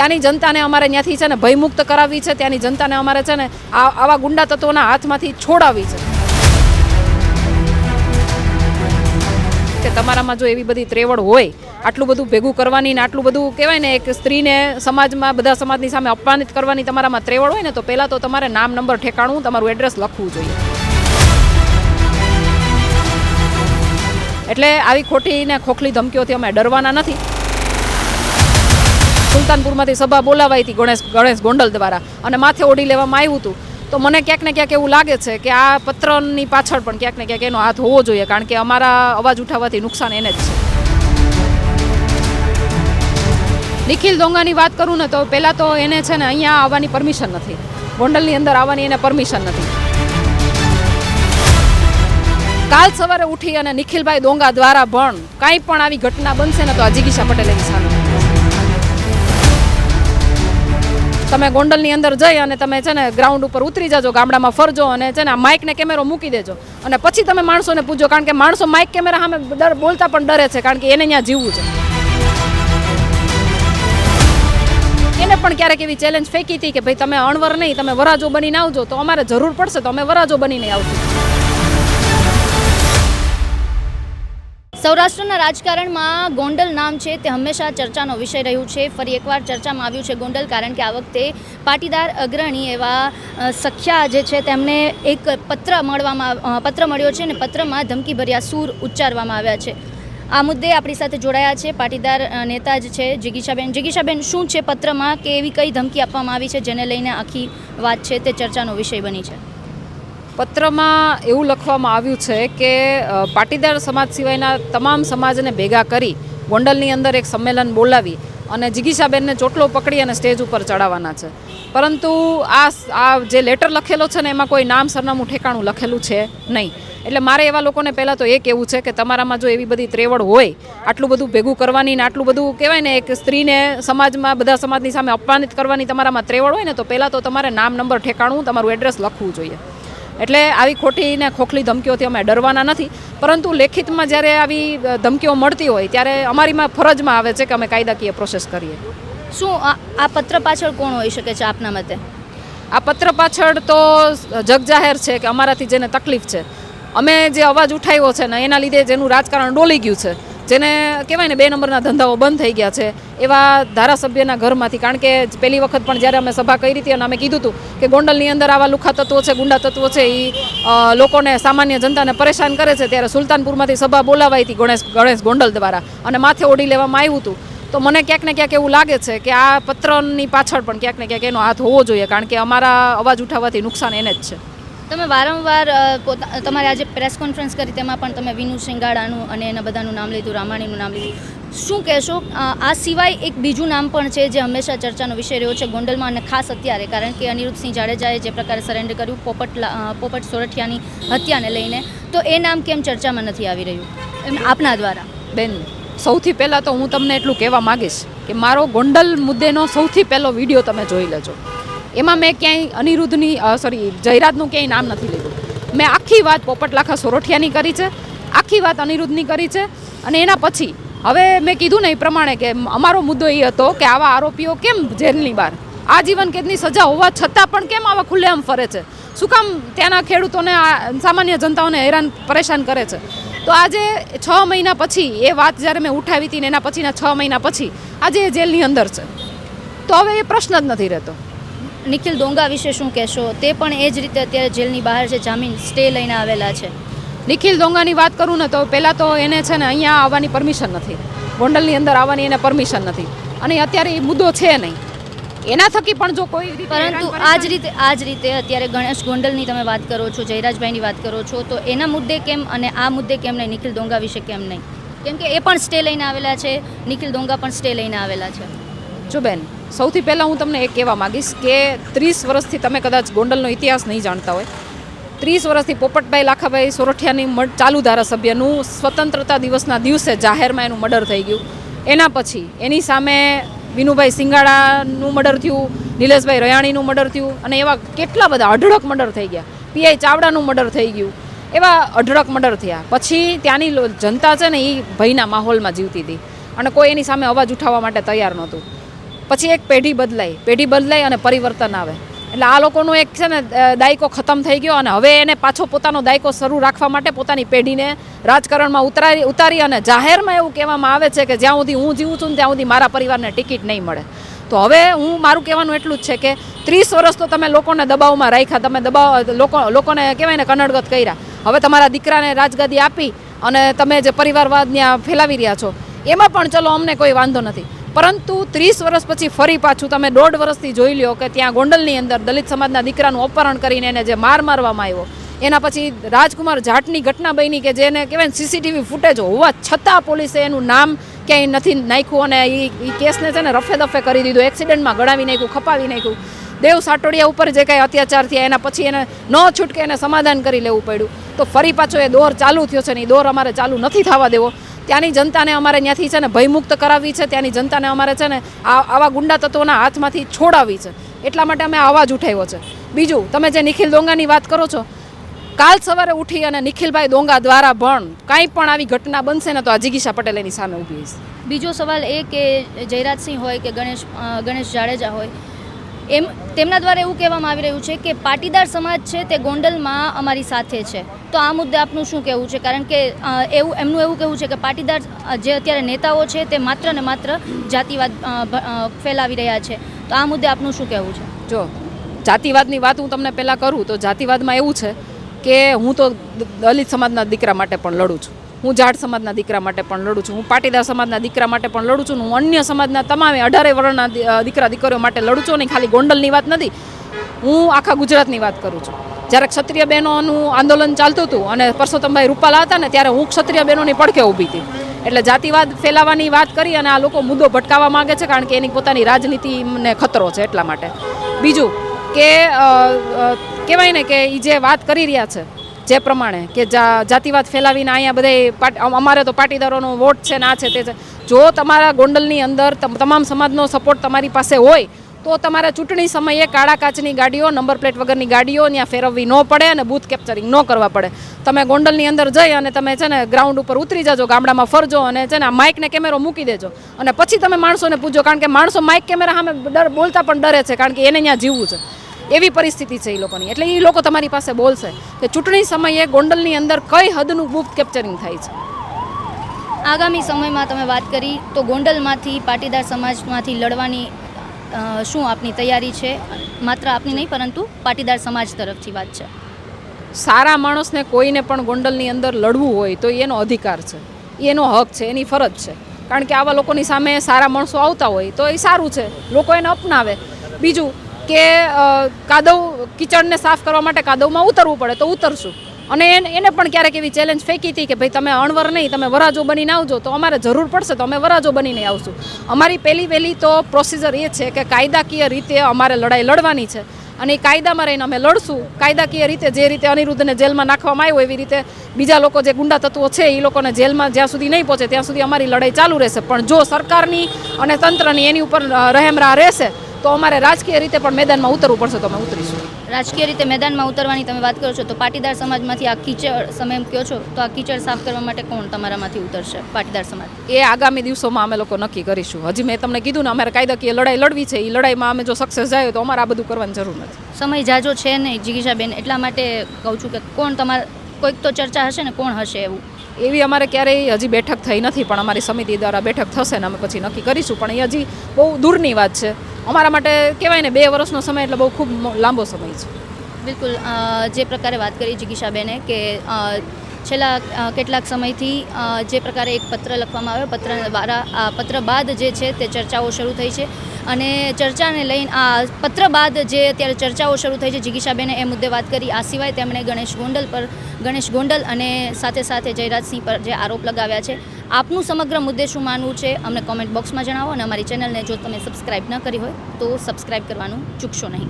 ત્યાંની જનતાને અમારે ત્યાંથી છે ને ભયમુક્ત કરાવવી છે, ત્યાંની જનતાને અમારે છે ને આવા ગુંડા તત્વોના હાથમાંથી છોડાવવી છે. કે તમારામાં જો એવી બધી ત્રેવડ હોય, આટલું બધું ભેગું કરવાની ને આટલું બધું કહેવાય ને એક સ્ત્રીને સમાજમાં બધા સમાજની સામે અપમાનિત કરવાની તમારામાં ત્રેવડ હોય ને, તો પહેલાં તો તમારે નામ, નંબર, ઠેકાણું, તમારું એડ્રેસ લખવું જોઈએ. એટલે આવી ખોટી ને ખોખલી ધમકીઓથી અમે ડરવાના નથી. સુલતાનપુરમાંથી સભા બોલાવાઈ હતી ગણેશ ગણેશ ગોંડલ દ્વારા અને માથે ઓઢી લેવામાં આવ્યું હતું. તો મને ક્યાંક ને ક્યાંક એવું લાગે છે કે આ પત્રની પાછળ પણ ક્યાંક ને ક્યાંક એનો હાથ હોવો જોઈએ, કારણ કે અમારા અવાજ ઉઠાવવાથી નુકસાન એને જ છે. નિખિલ દોંગાની વાત કરું ને તો પહેલાં તો એને છે ને અહીંયા આવવાની પરમિશન નથી. ગોંડલની અંદર આવવાની એને પરમિશન નથી. કાલ સવારે ઉઠી અને નિખિલભાઈ દોંગા દ્વારા પણ કાંઈ પણ આવી ઘટના બનશે ને તો આ જિગીશા પટેલ એની તમે ગોંડલની અંદર જઈ અને તમે છે ને ગ્રાઉન્ડ ઉપર ઉતરી જાજો, ગામડામાં ફરજો અને છે ને આ માઇકને કેમેરો મૂકી દેજો. અને પછી તમે માણસોને પૂછજો કારણ કે માણસો માઇક કેમેરા સામે ડર, બોલતા પણ ડરે છે, કારણ કે એને ત્યાં જીવવું છે. એને પણ ક્યારેક એવી ચેલેન્જ ફેંકી હતી કે ભાઈ તમે અણવર નહીં, તમે વરાજો બનીને આવજો, તો અમારે જરૂર પડશે, તો અમે વરાજો બનીને આવશું. સૌરાષ્ટ્રના રાજકારણમાં ગોંડલ નામ છે તે હંમેશા ચર્ચાનો વિષય રહ્યું છે. ફરી એકવાર ચર્ચામાં આવ્યું છે ગોંડલ, કારણ કે આ વખતે પાટીદાર અગ્રણી એવા સખ્યા જે છે તેમને એક પત્ર મળવામાં પત્ર મળ્યો છે અને પત્રમાં ધમકીભર્યા સૂર ઉચ્ચારવામાં આવ્યા છે. આ મુદ્દે આપણી સાથે જોડાયા છે પાટીદાર નેતા જ છે જિગીશાબેન. જિગીશાબેન, શું છે પત્રમાં કે એવી કઈ ધમકી આપવામાં આવી છે જેને લઈને આખી વાત છે તે ચર્ચાનો વિષય બની છે? પત્રમાં એવું લખવામાં આવ્યું છે કે પાટીદાર સમાજ સિવાયના તમામ સમાજને ભેગા કરી ગોંડલની અંદર એક સંમેલન બોલાવી અને જિગીશાબેનને ચોટલો પકડી અને સ્ટેજ ઉપર ચડાવવાના છે. પરંતુ આ આ જે લેટર લખેલો છે ને, એમાં કોઈ નામ, સરનામું, ઠેકાણું લખેલું છે નહીં. એટલે મારે એવા લોકોને પહેલાં તો એ કહેવું છે કે, તમારામાં જો એવી બધી ત્રેવડ હોય, આટલું બધું ભેગું કરવાની ને આટલું બધું કહેવાય ને, એક સ્ત્રીને સમાજમાં, બધા સમાજની સામે અપમાનિત કરવાની તમારામાં ત્રેવડ હોય ને, તો પહેલાં તો તમારે નામ, નંબર, ઠેકાણું, તમારું એડ્રેસ લખવું જોઈએ. એટલે આવી ખોટી ને ખોખલી ધમકીઓથી અમે ડરવાના નથી. પરંતુ લેખિતમાં જ્યારે આવી ધમકીઓ મળતી હોય ત્યારે અમારીમાં ફરજમાં આવે છે કે અમે કાયદાકીય પ્રોસેસ કરીએ. શું આ આ પત્ર પાછળ કોણ હોઈ શકે છે આપના મતે? આ પત્ર પાછળ તો જગજાહેર છે કે અમારાથી જેને તકલીફ છે. અમે જે અવાજ ઉઠાવ્યો છે ને એના લીધે જેનું રાજકારણ ડોલી ગયું છે. જેને કહેવાય ને બે નંબરના ધંધાઓ બંધ થઈ ગયા છે, એવા ધારાસભ્યના ઘરમાંથી. કારણ કે પહેલી વખત પણ જ્યારે અમે સભા કરી હતી અને અમે કીધું હતું કે ગોંડલની અંદર આવા લુખા તત્વો છે, ગુંડા તત્વો છે એ લોકોને સામાન્ય જનતાને પરેશાન કરે છે, ત્યારે સુલતાનપુરમાંથી સભા બોલાવાઈ હતી ગણેશ ગણેશ ગોંડલ દ્વારા અને માથે ઓઢી લેવામાં આવ્યું હતું. તો મને ક્યાંક ને ક્યાંક એવું લાગે છે કે આ પત્રની પાછળ પણ ક્યાંક ને ક્યાંક એનો હાથ હોવો જોઈએ, કારણ કે અમારા અવાજ ઉઠાવવાથી નુકસાન એને જ છે. તમે વારંવાર પોતા, તમારે આજે પ્રેસ કોન્ફરન્સ કરી, તેમાં પણ તમે વિનુ સિંગાડાનું અને એના બધાનું નામ લીધું, રામાણીનું નામ લીધું. શું કહેશો? આ સિવાય એક બીજું નામ પણ છે જે હંમેશા ચર્ચાનો વિષય રહ્યો છે ગોંડલમાં અને ખાસ અત્યારે, કારણ કે અનિરુદ્ધસિંહ જાડેજાએ જે પ્રકારે સરેન્ડર કર્યું, પોપટ પોપટ સોરઠિયાની હત્યાને લઈને, તો એ નામ કેમ ચર્ચામાં નથી આવી રહ્યું? એમ આપના દ્વારા. બેન, સૌથી પહેલાં તો હું તમને એટલું કહેવા માગીશ કે મારો ગોંડલ મુદ્દેનો સૌથી પહેલો વીડિયો તમે જોઈ લેજો. એમાં મેં ક્યાંય અનિરુદ્ધની સોરી જયરાજનું ક્યાંય નામ નથી લીધું. મેં આખી વાત પોપટલાખા સોરઠિયાની કરી છે, આખી વાત અનિરુદ્ધની કરી છે, અને એના પછી, હવે મેં કીધું ને એ પ્રમાણે કે અમારો મુદ્દો એ હતો કે આવા આરોપીઓ કેમ જેલની બહાર? આજીવન કેદની સજા હોવા છતાં પણ કેમ આવા ખુલ્લેઆમ ફરે છે? શું કામ ત્યાંના ખેડૂતોને સામાન્ય જનતાઓને હેરાન, પરેશાન કરે છે? તો આજે છ મહિના પછી, એ વાત જ્યારે મેં ઉઠાવી હતી ને એના પછીના છ મહિના પછી, આજે એ જેલની અંદર છે. તો હવે એ પ્રશ્ન જ નથી રહેતો. નિખિલ ડોંગા વિશે શું કહેશો? તે પણ એ જ રીતે અત્યારે જેલની બહાર છે જામીન સ્ટે લઈને આવેલા છે. નિખિલ ડોંગાની વાત કરું ને તો પહેલાં તો એને છે ને અહીંયા આવવાની પરમિશન નથી. ગોંડલની અંદર આવવાની એને પરમિશન નથી. અને અત્યારે એ મુદ્દો છે નહીં. એના થકી પણ જો કોઈ પરંતુ આ જ રીતે આ જ રીતે અત્યારે ગણેશ ગોંડલની તમે વાત કરો છો જયરાજભાઈની વાત કરો છો તો એના મુદ્દે કેમ અને આ મુદ્દે કેમ નહીં? નિખિલ ડોંગા વિશે કેમ નહીં? કેમ કે એ પણ સ્ટે લઈને આવેલા છે નિખિલ ડોંગા પણ સ્ટે લઈને આવેલા છે. જો બેન સૌથી પહેલાં હું તમને એ કહેવા માગીશ કે ત્રીસ વર્ષથી તમે કદાચ ગોંડલનો ઇતિહાસ નહીં જાણતા હોય. ત્રીસ વર્ષથી પોપટભાઈ લાખાભાઈ સોરઠિયાની ચાલુ ધારાસભ્યનું સ્વતંત્રતા દિવસના દિવસે જાહેરમાં એનું મર્ડર થઈ ગયું. એના પછી એની સામે વિનુભાઈ સિંગાડાનું મર્ડર થયું, નિલેશભાઈ રયાણીનું મર્ડર થયું અને એવા કેટલા બધા અઢળક મર્ડર થઈ ગયા. પીઆઈ ચાવડાનું મર્ડર થઈ ગયું. એવા અઢળક મર્ડર થયા. પછી ત્યાંની જનતા છે ને એ ભયના માહોલમાં જીવતી હતી. અને કોઈ એની સામે અવાજ ઉઠાવવા માટે તૈયાર નહોતું. પછી એક પેઢી બદલાય પેઢી બદલાય અને પરિવર્તન આવે. એટલે આ લોકોનો એક છે ને દાયકો ખતમ થઈ ગયો અને હવે એને પાછો પોતાનો દાયકો શરૂ રાખવા માટે પોતાની પેઢીને રાજકારણમાં ઉતારી ઉતારી અને જાહેરમાં એવું કહેવામાં આવે છે કે જ્યાં સુધી હું જીવું છું ત્યાં સુધી મારા પરિવારને ટિકિટ નહીં મળે. તો હવે હું, મારું કહેવાનું એટલું જ છે કે ત્રીસ વર્ષ તો તમે લોકોને દબાવમાં રાખ્યા. તમે દબાવ, લોકો, લોકોને કહેવાય ને કનડગત કર્યા. હવે તમારા દીકરાને રાજગાદી આપી અને તમે જે પરિવારવાદ ત્યાં ફેલાવી રહ્યા છો. એમાં પણ ચલો અમને કોઈ વાંધો નથી. પરંતુ ત્રીસ વર્ષ પછી ફરી પાછું તમે દોઢ વર્ષથી જોઈ લ્યો કે ત્યાં ગોંડલની અંદર દલિત સમાજના દીકરાનું અપહરણ કરીને એને જે માર મારવામાં આવ્યો, એના પછી રાજકુમાર જાટની ઘટના બની કે જેને કહેવાય સીસીટીવી ફૂટેજ હોવા છતાં પોલીસે એનું નામ ક્યાંય નથી નાખ્યું અને એ કેસને છે ને રફે દફે કરી દીધું, એક્સિડન્ટમાં ગળાવી નાખ્યું, ખપાવી નાખ્યું. દેવ સાટોડિયા ઉપર જે કાંઈ અત્યાચાર થયા, એના પછી એને ન છૂટકે એને સમાધાન કરી લેવું પડ્યું. તો ફરી પાછો એ દોર ચાલુ થયો છે ને એ દોર અમારે ચાલુ નથી થવા દેવો. ત્યાંની જનતાને અમારે ત્યાંથી છે ને ભયમુક્ત કરાવવી છે, ત્યાંની જનતાને અમારે છે ને આવા ગુંડા તત્વોના હાથમાંથી છોડાવવી છે. એટલા માટે અમે અવાજ ઉઠાવ્યો છે. બીજું, તમે જે નિખિલ દોંગાની વાત કરો છો, કાલ સવારે ઉઠી અને નિખિલભાઈ દોંગા દ્વારા પણ કાંઈ પણ આવી ઘટના બનશે ને તો આ જિગીશા પટેલ એની સામે ઊભી છે બીજો સવાલ એ કે જયરાજસિંહ હોય કે ગણેશ ગણેશ જાડેજા હોય એમ તેમના દ્વારા એવું કહેવામાં આવી રહ્યું છે કે પાટીદાર સમાજ છે તે ગોંડલમાં અમારી સાથે છે. તો આ મુદ્દે આપનું શું કહેવું છે? કારણ કે એવું, એમનું એવું કહેવું છે કે પાટીદાર જે અત્યારે નેતાઓ છે તે માત્ર ને માત્ર જાતિવાદ ફેલાવી રહ્યા છે. તો આ મુદ્દે આપનું શું કહેવું છે? જો, જાતિવાદની વાત હું તમને પહેલાં કરું તો જાતિવાદમાં એવું છે કે હું તો દલિત સમાજના દીકરા માટે પણ લડું છું. હું જાટ સમાજના દીકરા માટે પણ લડું છું, હું પાટીદાર સમાજના દીકરા માટે પણ લડું છું, હું અન્ય સમાજના તમામે અઢારે વર્ણના દીકરા દીકરીઓ માટે લડું છું અને ખાલી ગોંડલની વાત નથી, હું આખા ગુજરાતની વાત કરું છું. જ્યારે ક્ષત્રિય બહેનોનું આંદોલન ચાલતું હતું અને પરસોત્તમભાઈ રૂપાલા હતા ને, ત્યારે હું ક્ષત્રિય બહેનોની પડખે ઊભી હતી. એટલે જાતિવાદ ફેલાવાની વાત કરી અને આ લોકો મુદ્દો ભટકાવવા માંગે છે કારણ કે એની પોતાની રાજનીતિને ખતરો છે એટલા માટે. બીજું કે કહેવાય ને કે એ જે વાત કરી રહ્યા છે જે પ્રમાણે કે જાતિવાદ ફેલાવીને અહીંયા બધે અમારે તો પાટીદારોનો વોટ છે ને આ છે તે છે. જો તમારા ગોંડલની અંદર તમ- તમામ સમાજનો સપોર્ટ તમારી પાસે હોય, તો તમારા ચૂંટણી સમયે કાળા કાચની ગાડીઓ, નંબર પ્લેટ વગરની ગાડીઓ ત્યાં ફેરવવી ન પડે અને બૂથ કેપ્ચરિંગ ન કરવા પડે. તમે ગોંડલની અંદર જઈ અને તમે છે ને ગ્રાઉન્ડ ઉપર ઉતરી જાજો, ગામડામાં ફરજો અને છે ને આ માઇકને કેમેરો મૂકી દેજો. અને પછી તમે માણસોને પૂછજો કારણ કે માણસો માઇક કેમેરા સામે ડર, બોલતા પણ ડરે છે, કારણ કે એને ત્યાં જીવવું છે. એવી પરિસ્થિતિ છે એ લોકોની. એટલે એ લોકો તમારી પાસે બોલશે કે ચૂંટણી સમયે ગોંડલની અંદર કઈ હદનું ગુપ્ત કેપ્ચરિંગ થાય છે? આગામી સમયમાં તમે વાત કરી તો ગોંડલમાંથી પાટીદાર સમાજમાંથી લડવાની શું આપની તૈયારી છે? માત્ર આપની નહીં પરંતુ પાટીદાર સમાજ તરફથી વાત છે. સારા માણસને કોઈને પણ ગોંડલની અંદર લડવું હોય તો એનો અધિકાર છે. એનો હક છે એની ફરજ છે. કારણ કે આવા લોકોની સામે સારા માણસો આવતા હોય તો એ સારું છે. લોકો એને અપનાવે. બીજું કે કાદવ, કિચડને સાફ કરવા માટે કાદવમાં ઉતરવું પડે તો ઉતરશું. અને એને પણ ક્યારેક એવી ચેલેન્જ ફેંકી હતી કે ભાઈ તમે અણવર નહીં, તમે વરાજો બનીને આવજો, તો અમારે જરૂર પડશે તો અમે વરાજો બનીને આવશું. અમારી પહેલી વહેલી તો પ્રોસિજર એ છે કે કાયદાકીય રીતે અમારે લડાઈ લડવાની છે. અને એ કાયદામાં રહીને અમે લડશું. કાયદાકીય રીતે જે રીતે અનિરુદ્ધને જેલમાં નાખવામાં આવ્યો, એવી રીતે બીજા લોકો જે ગુંડા તત્વો છે, એ લોકોને જેલમાં જ્યાં સુધી નહીં પહોંચે, ત્યાં સુધી અમારી લડાઈ ચાલુ રહેશે. પણ જો સરકારની અને તંત્રની એની ઉપર રહેમરા રહેશે તો અમારે રાજકીય રીતે પણ મેદાનમાં ઉતરવું પડશે તો અમે ઉતરીશું. રાજકીય રીતે મેદાનમાં ઉતરવાની તમે વાત કરો છો તો પાટીદાર સમાજમાંથી આ કીચડ તમે એમ કહો છો તો આ કીચડ સાફ કરવા માટે કોણ તમારામાંથી ઉતરશે પાટીદાર સમાજ? એ આગામી દિવસોમાં અમે લોકો નક્કી કરીશું. હજી મેં તમને કીધું ને અમારે કાયદાકીય લડાઈ લડવી છે એ લડાઈમાં અમે જો સક્સેસ જાય તો અમારે આ બધું કરવાની જરૂર નથી. સમય જાજો છે નહીં જિગીશાબેન એટલા માટે કહું છું કે કોણ તમારા કોઈક તો ચર્ચા હશે ને કોણ હશે એવું? એવી અમારે ક્યારેય હજી બેઠક થઈ નથી પણ અમારી સમિતિ દ્વારા બેઠક થશે ને અમે પછી નક્કી કરીશું. પણ એ હજી બહુ દૂરની વાત છે. અમારા માટે કહેવાય ને, બે વર્ષનો સમય એટલે બહુ ખૂબ લાંબો સમય છે. બિલકુલ જે પ્રકારે વાત કરી જિગીશાબેને કે છેલ્લા કેટલાક સમયથી જે પ્રકારે એક પત્ર લખવામાં આવ્યો પત્ર દ્વારા આ પત્ર બાદ જે છે તે ચર્ચાઓ શરૂ થઈ છે. અને ચર્ચાને લઈને આ પત્ર બાદ જે અત્યારે ચર્ચાઓ શરૂ થઈ છે, જિગીશાબેને એ મુદ્દે વાત કરી, આ સિવાય તેમણે ગણેશ ગોંડલ પર, ગણેશ ગોંડલ અને સાથે સાથે જયરાજસિંહ પર જે આરોપ લગાવ્યા છે આપનું સમગ્ર મુદ્દે શું માનવું છે, અમને કોમેન્ટ બોક્સમાં જણાવો અને અમારી ચેનલને જો તમે સબસ્ક્રાઈબ ન કરી હોય તો સબસ્ક્રાઈબ કરવાનું ચૂકશો નહીં.